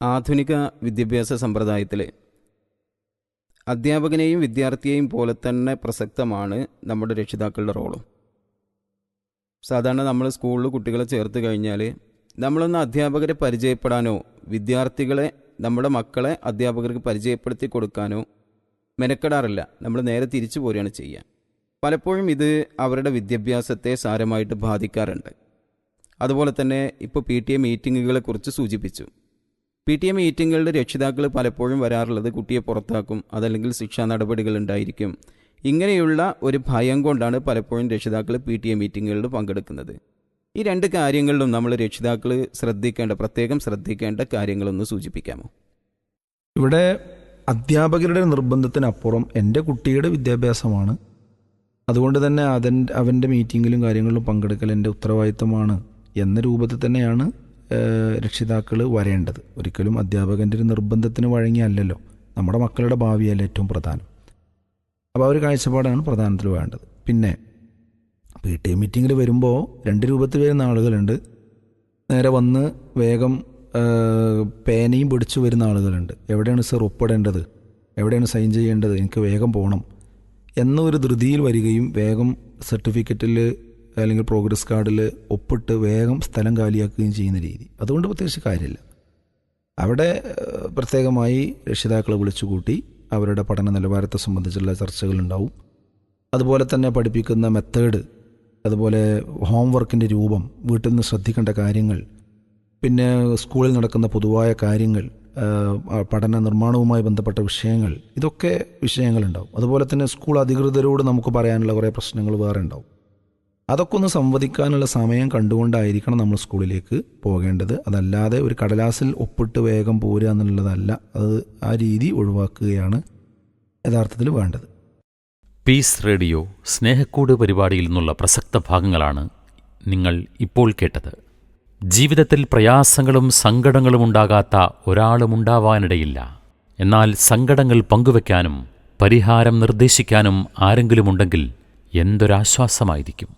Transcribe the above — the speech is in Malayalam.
ആധുനിക വിദ്യാഭ്യാസ സമ്പ്രദായത്തിൽ അധ്യാപകനെയും വിദ്യാർത്ഥിയെയും പോലെ തന്നെ പ്രസക്തമാണ് നമ്മുടെ രക്ഷിതാക്കളുടെ റോളും. സാധാരണ നമ്മൾ സ്കൂളിൽ കുട്ടികളെ ചേർത്ത് കഴിഞ്ഞാൽ നമ്മളൊന്ന് അധ്യാപകരെ പരിചയപ്പെടാനോ വിദ്യാർത്ഥികളെ നമ്മുടെ മക്കളെ അധ്യാപകർക്ക് പരിചയപ്പെടുത്തി കൊടുക്കാനോ മെനക്കെടാറില്ല. നമ്മൾ നേരെ തിരിച്ചു പോരുകയാണ് ചെയ്യുക പലപ്പോഴും ഇത് അവരുടെ വിദ്യാഭ്യാസത്തെ സാരമായിട്ട് ബാധിക്കാറുണ്ട്. അതുപോലെ തന്നെ ഇപ്പോൾ പി ടി എ മീറ്റിങ്ങുകളെക്കുറിച്ച് സൂചിപ്പിച്ചു. പി ടി എ മീറ്റിങ്ങുകളുടെ രക്ഷിതാക്കൾ പലപ്പോഴും വരാറുള്ളത് കുട്ടിയെ പുറത്താക്കും അതല്ലെങ്കിൽ ശിക്ഷാ നടപടികൾ ഉണ്ടായിരിക്കും. ഇങ്ങനെയുള്ള ഒരു ഭയം കൊണ്ടാണ് പലപ്പോഴും രക്ഷിതാക്കൾ പി ടി എ മീറ്റിങ്ങുകളിൽ പങ്കെടുക്കുന്നത്. ഈ രണ്ട് കാര്യങ്ങളിലും നമ്മൾ രക്ഷിതാക്കൾ ശ്രദ്ധിക്കേണ്ട പ്രത്യേകം ശ്രദ്ധിക്കേണ്ട കാര്യങ്ങളൊന്ന് സൂചിപ്പിക്കാമോ? ഇവിടെ അധ്യാപകരുടെ നിർബന്ധത്തിനപ്പുറം എന്റെ കുട്ടിയുടെ വിദ്യാഭ്യാസമാണ്. അതുകൊണ്ട് തന്നെ അതൻ അവന്റെ മീറ്റിങ്ങിലും കാര്യങ്ങളിലും പങ്കെടുക്കൽ എന്റെ ഉത്തരവാദിത്തമാണ് എന്ന രൂപത്തിൽ തന്നെയാണ് രക്ഷിതാക്കൾ വരേണ്ടത്. ഒരിക്കലും അധ്യാപകന്റെ ഒരു നിർബന്ധത്തിന് വഴങ്ങിയല്ലല്ലോ. നമ്മുടെ മക്കളുടെ ഭാവിയല്ല ഏറ്റവും പ്രധാനം. അപ്പോൾ ആ ഒരു കാഴ്ചപ്പാടാണ് പ്രധാനത്തിൽ വേണ്ടത്. പിന്നെ പി ടി എ മീറ്റിങ്ങിൽ വരുമ്പോൾ രണ്ട് രൂപത്തിൽ വരുന്ന ആളുകളുണ്ട്. നേരെ വന്ന് വേഗം പേനയും പിടിച്ചു വരുന്ന ആളുകളുണ്ട്. എവിടെയാണ് സർ ഒപ്പിടേണ്ടത്? എവിടെയാണ് സൈൻ ചെയ്യേണ്ടത്? എനിക്ക് വേഗം പോകണം എന്നൊരു ധൃതിയിൽ വരികയും വേഗം സർട്ടിഫിക്കറ്റിൽ അല്ലെങ്കിൽ പ്രോഗ്രസ് കാർഡിൽ ഒപ്പിട്ട് വേഗം സ്ഥലം കാലിയാക്കുകയും ചെയ്യുന്ന രീതി. അതുകൊണ്ട് പ്രത്യേകിച്ച് കാര്യമില്ല. അവിടെ പ്രത്യേകമായി രക്ഷിതാക്കളെ വിളിച്ചുകൂട്ടി അവരുടെ പഠന നിലവാരത്തെ സംബന്ധിച്ചുള്ള ചർച്ചകളുണ്ടാവും. അതുപോലെ തന്നെ പഠിപ്പിക്കുന്ന മെത്തേഡ് അതുപോലെ ഹോംവർക്കിന്റെ രൂപം വീട്ടിൽ നിന്ന് ശ്രദ്ധിക്കേണ്ട കാര്യങ്ങൾ പിന്നെ സ്കൂളിൽ നടക്കുന്ന പൊതുവായ കാര്യങ്ങൾ പഠന നിർമ്മാണവുമായി ബന്ധപ്പെട്ട വിഷയങ്ങൾ ഇതൊക്കെ വിഷയങ്ങളുണ്ടാവും. അതുപോലെ തന്നെ സ്കൂൾ അധികൃതരോട് നമുക്ക് പറയാനുള്ള കുറേ പ്രശ്നങ്ങൾ വേറെ ഉണ്ടാവും. അതൊക്കെ ഒന്ന് സംവദിക്കാനുള്ള സമയം കണ്ടുകൊണ്ടായിരിക്കണം നമ്മൾ സ്കൂളിലേക്ക് പോകേണ്ടത്. അതല്ലാതെ ഒരു കടലാസിൽ ഒപ്പിട്ട് വേഗം പോരുക എന്നുള്ളതല്ല. അത് ആ രീതി ഒഴിവാക്കുകയാണ് യഥാർത്ഥത്തിൽ വേണ്ടത്. പീസ് റേഡിയോ സ്നേഹക്കൂട് പരിപാടിയിൽ നിന്നുള്ള പ്രസക്ത ഭാഗങ്ങളാണ് നിങ്ങൾ ഇപ്പോൾ കേട്ടത്. ജീവിതത്തിൽ പ്രയാസങ്ങളും സങ്കടങ്ങളും ഉണ്ടാകാത്ത ഒരാളും ഉണ്ടാവാനിടയില്ല. എന്നാൽ സങ്കടങ്ങൾ പങ്കുവെക്കാനും പരിഹാരം നിർദ്ദേശിക്കാനും ആരെങ്കിലുമുണ്ടെങ്കിൽ എന്തൊരാശ്വാസമായിരിക്കും?